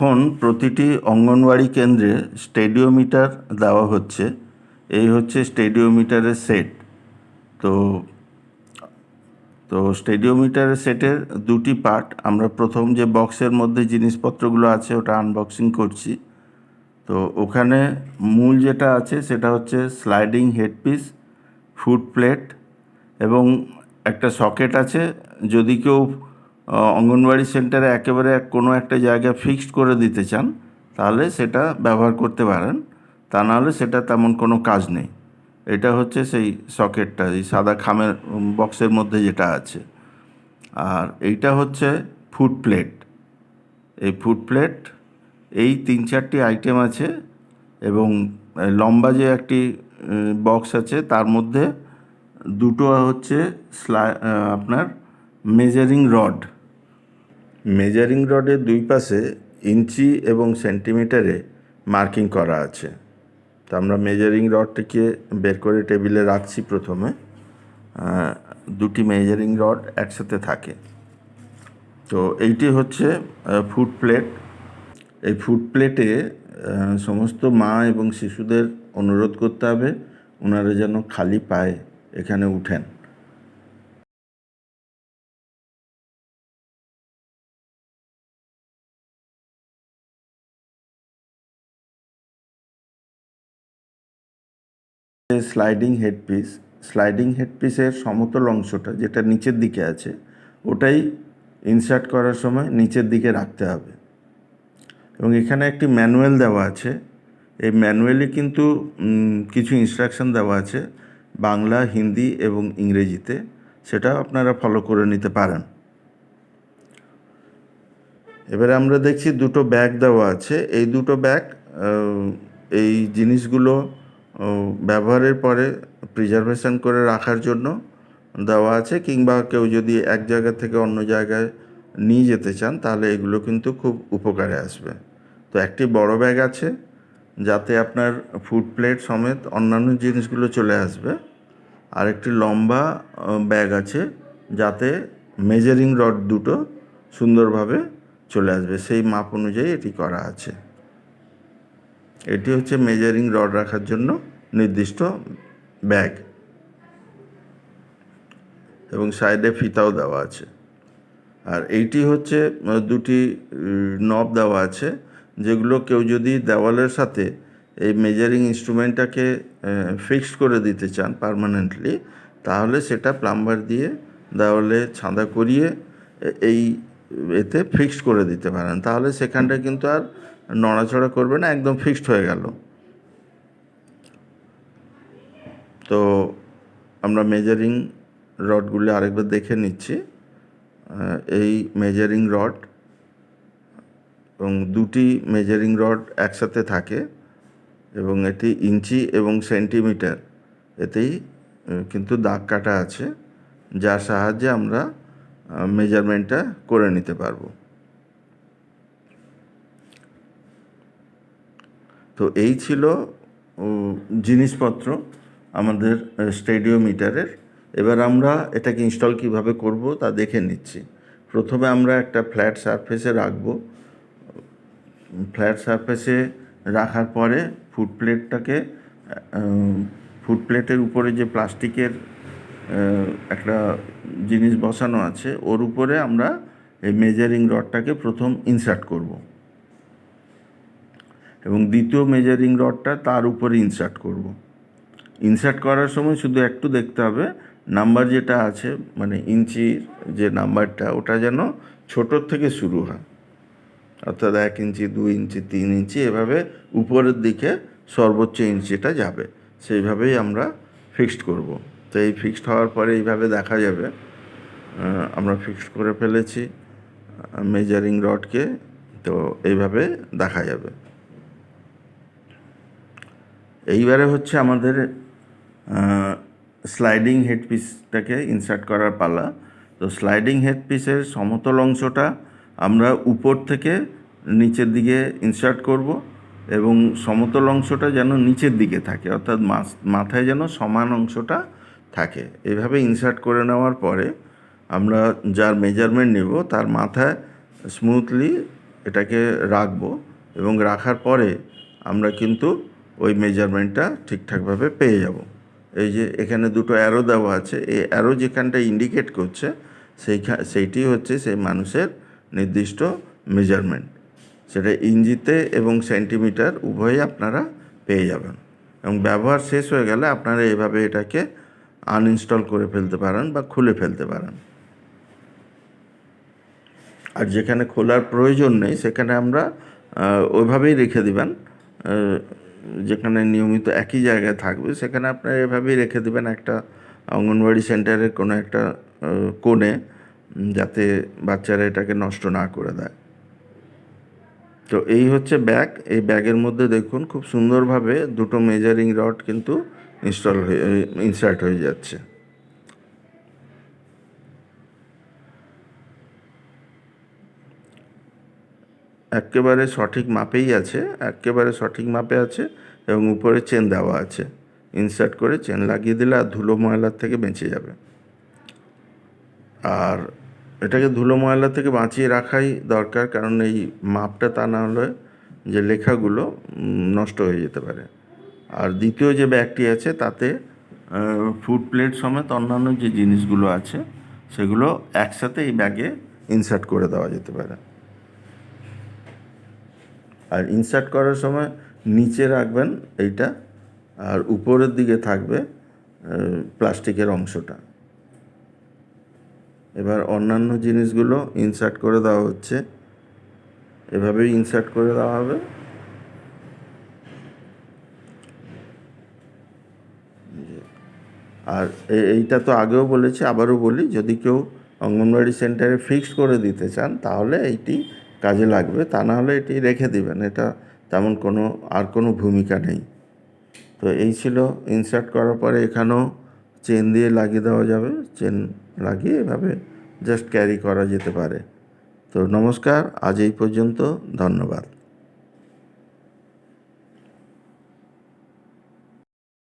এখন প্রতিটি অঙ্গনওয়াড়ি কেন্দ্রে স্টেডিওমিটার দেওয়া হচ্ছে। এই হচ্ছে স্টেডিওমিটারের সেট। তো তো স্টেডিওমিটারের সেটের দুটি পার্ট। আমরা প্রথম যে বক্সের মধ্যে জিনিসপত্রগুলো আছে ওটা আনবক্সিং করছি। তো ওখানে মূল যেটা আছে সেটা হচ্ছে স্লাইডিং হেডপিস ফুড প্লেট এবং একটা সকেট আছে। যদি কেউ আহ, অঙ্গনওয়াড়ি সেন্টারে একেবারে কোনো একটা জায়গা ফিক্সড করে দিতে চান তাহলে সেটা ব্যবহার করতে পারেন। তা নাহলে সেটা তেমন কোনো কাজ নেই। এটা হচ্ছে সেই সকেটটা এই সাদা খামের বক্সের মধ্যে যেটা আছে। আর এইটা হচ্ছে ফুড প্লেট। এই ফুড প্লেট এই তিন চারটি আইটেম আছে এবং লম্বা যে একটি বক্স আছে তার মধ্যে দুটো হচ্ছে স্লাই আপনার মেজারিং রড। মেজারিং রডের দুই পাশে ইঞ্চি এবং সেন্টিমিটারে মার্কিং করা আছে। তো আমরা মেজারিং রডটিকে বের করে টেবিলে রাখছি প্রথমে। দুটি মেজারিং রড একসাথে থাকে। তো এইটি হচ্ছে ফুড প্লেট। এই ফুড প্লেটে সমস্ত মা এবং শিশুদের অনুরোধ করতে হবে, ওনারা যেন খালি পায়ে এখানে উঠেন। স্লাইডিং হেডপিস স্লাইডিং হেডপিসের সমতল অংশটা যেটা নিচের দিকে আছে, ওটাই ইনসার্ট করার সময় নিচের দিকে রাখতে হবে। এবং এখানে একটি ম্যানুয়াল দেওয়া আছে। এই ম্যানুয়ালে কিন্তু কিছু ইনস্ট্রাকশন দেওয়া আছে বাংলা, হিন্দি এবং ইংরেজিতে। সেটা আপনারা ফলো করে নিতে পারেন। এবারে আমরা দেখছি দুটো ব্যাগ দেওয়া আছে। এই দুটো ব্যাগ এই জিনিসগুলো ব্যবহারের পরে প্রিজার্ভেশন করে রাখার জন্য দেওয়া আছে, কিংবা কেউ যদি এক জায়গা থেকে অন্য জায়গায় নিয়ে যেতে চান, তাহলে এগুলো কিন্তু খুব উপকারে আসবে। তো একটি বড় ব্যাগ আছে, যাতে আপনার ফুড প্লেট সমেত অন্যান্য জিনিসগুলো চলে আসবে। আর একটি লম্বা ব্যাগ আছে, যাতে মেজারিং রড দুটো সুন্দরভাবে চলে আসবে। সেই মাপ অনুযায়ী এটি করা আছে। এটি হচ্ছে মেজারিং রড রাখার জন্য নির্দিষ্ট ব্যাগ এবং সাইডে ফিতাও দেওয়া আছে। আর এইটি হচ্ছে দুটি নব দেওয়া আছে, যেগুলো কেউ যদি দেওয়ালের সাথে এই মেজারিং ইনস্ট্রুমেন্টটাকে ফিক্সড করে দিতে চান পার্মানেন্টলি তাহলে সেটা প্লাম্বার দিয়ে দেওয়ালে ছাঁদা করিয়ে এই এতে ফিক্সড করে দিতে পারেন। তাহলে সেখানটা কিন্তু আর নড়াচড়া করবে না, একদম ফিক্সড হয়ে গেল। তো আমরা মেজারিং রডগুলো আরেকবার দেখে নিচ্ছি। এই মেজারিং রড এবং দুটি মেজারিং রড একসাথে থাকে এবং এটি ইঞ্চি এবং সেন্টিমিটার। এতেই কিন্তু দাগ কাটা আছে, যার সাহায্যে আমরা মেজারমেন্টটা করে নিতে পারব। তো এই ছিল জিনিসপত্র আমাদের স্টেডিওমিটারের। এবার আমরা এটাকে ইনস্টল কীভাবে করব তা দেখে নিচ্ছি। প্রথমে আমরা একটা ফ্ল্যাট সারফেসে রাখব। ফ্ল্যাট সারফেসে রাখার পরে ফুড প্লেটটাকে ফুড প্লেটের উপরে যে প্লাস্টিকের একটা জিনিস বসানো আছে, ওর উপরে আমরা এই মেজারিং রডটাকে প্রথম ইনসার্ট করব। এবং দ্বিতীয় মেজারিং রডটা তার উপরে ইনসার্ট করব। ইনসার্ট করার সময় শুধু একটু দেখতে হবে নাম্বার যেটা আছে মানে ইঞ্চির যে নাম্বারটা ওটা যেন ছোটোর থেকে শুরু হয়। অর্থাৎ এক ইঞ্চি দুই ইঞ্চি তিন ইঞ্চি এভাবে উপরের দিকে সর্বোচ্চ ইঞ্চিটা যাবে, সেইভাবেই আমরা ফিক্সড করব। তো এই ফিক্সড হওয়ার পরে এইভাবে দেখা যাবে আমরা ফিক্সড করে ফেলেছি মেজারিং রডকে তো এইভাবে দেখা যাবে। এইবারে হচ্ছে আমাদের স্লাইডিং হেডপিসটাকে ইনসার্ট করার পালা। তো স্লাইডিং হেডপিসের সমতল অংশটা আমরা উপর থেকে নিচের দিকে ইনসার্ট করব এবং সমতল অংশটা যেন নিচের দিকে থাকে, অর্থাৎ মাথায় যেন সমান অংশটা থাকে। এভাবে ইনসার্ট করে নেওয়ার পরে আমরা যার মেজারমেন্ট নেব, তার মাথায় স্মুথলি এটাকে রাখব এবং রাখার পরে আমরা কিন্তু ওই মেজারমেন্টটা ঠিকঠাকভাবে পেয়ে যাব। এই যে এখানে দুটো অ্যারো দেওয়া আছে, এই অ্যারো যেখানটা ইন্ডিকেট করছে, সেইখা, সেইটি হচ্ছে সেই মানুষের নির্দিষ্ট মেজারমেন্ট সেটা ইঞ্জিতে এবং সেন্টিমিটার উভয়ই আপনারা পেয়ে যাবেন। এবং ব্যবহার শেষ হয়ে গেলে আপনারা এভাবে এটাকে আনইনস্টল করে ফেলতে পারেন বা খুলে ফেলতে পারেন। আর যেখানে খোলার প্রয়োজন নেই, সেখানে আমরা ওইভাবেই রেখে দিবেন। যেখানে নিয়মিত একই জায়গায় থাকবে, সেখানে আপনারা এভাবেই রেখে দেবেন একটা অঙ্গনবাড়ি সেন্টারের কোনো একটা কোণে যাতে বাচ্চারা এটাকে নষ্ট না করে দেয়। তো এই হচ্ছে ব্যাগ। এই ব্যাগের মধ্যে দেখুন, খুব সুন্দরভাবে দুটো মেজারিং রড কিন্তু ইনস্টল হয়ে ইনসার্ট হয়ে যাচ্ছে। একেবারে সঠিক মাপেই আছে, একেবারে সঠিক মাপে আছে এবং উপরে চেন দেওয়া আছে। ইনসার্ট করে চেন লাগিয়ে দিলে আর ধুলো ময়লার থেকে বেঁচে যাবে। আর এটাকে ধুলো ময়লা থেকে বাঁচিয়ে রাখাই দরকার, কারণ এই মাপটা তা না হলে যে লেখাগুলো নষ্ট হয়ে যেতে পারে। আর দ্বিতীয় যে ব্যাগটি আছে, তাতে ফুড প্লেট সমেত অন্যান্য যে জিনিসগুলো আছে, সেগুলো একসাথে এই ব্যাগে ইনসার্ট করে দেওয়া যেতে পারে। আর ইনসার্ট করার সময় নিচে রাখবেন এইটা, আর উপরের দিকে থাকবে প্লাস্টিকের অংশটা। এবার অন্যান্য জিনিসগুলো ইনসার্ট করে দেওয়া হচ্ছে। এভাবেই ইনসার্ট করে দেওয়া হবে। আর এইটা তো আগেও বলেছি, আবারও বলি, যদি কেউ অঙ্গনবাড়ি সেন্টারে ফিক্সড করে দিতে চান, তাহলে এইটি কাজে লাগবে, তা না হলে এটি রেখে দিবেন। এটা তেমন কোনো, আর কোনো ভূমিকা নেই। তো এই ছিল ইনসার্ট করার পরে এখানেও চেন দিয়ে লাগিয়ে দেওয়া যাবে। চেন লাগিয়ে এভাবে জাস্ট ক্যারি করা যেতে পারে। তো নমস্কার, আজ এই পর্যন্ত, ধন্যবাদ।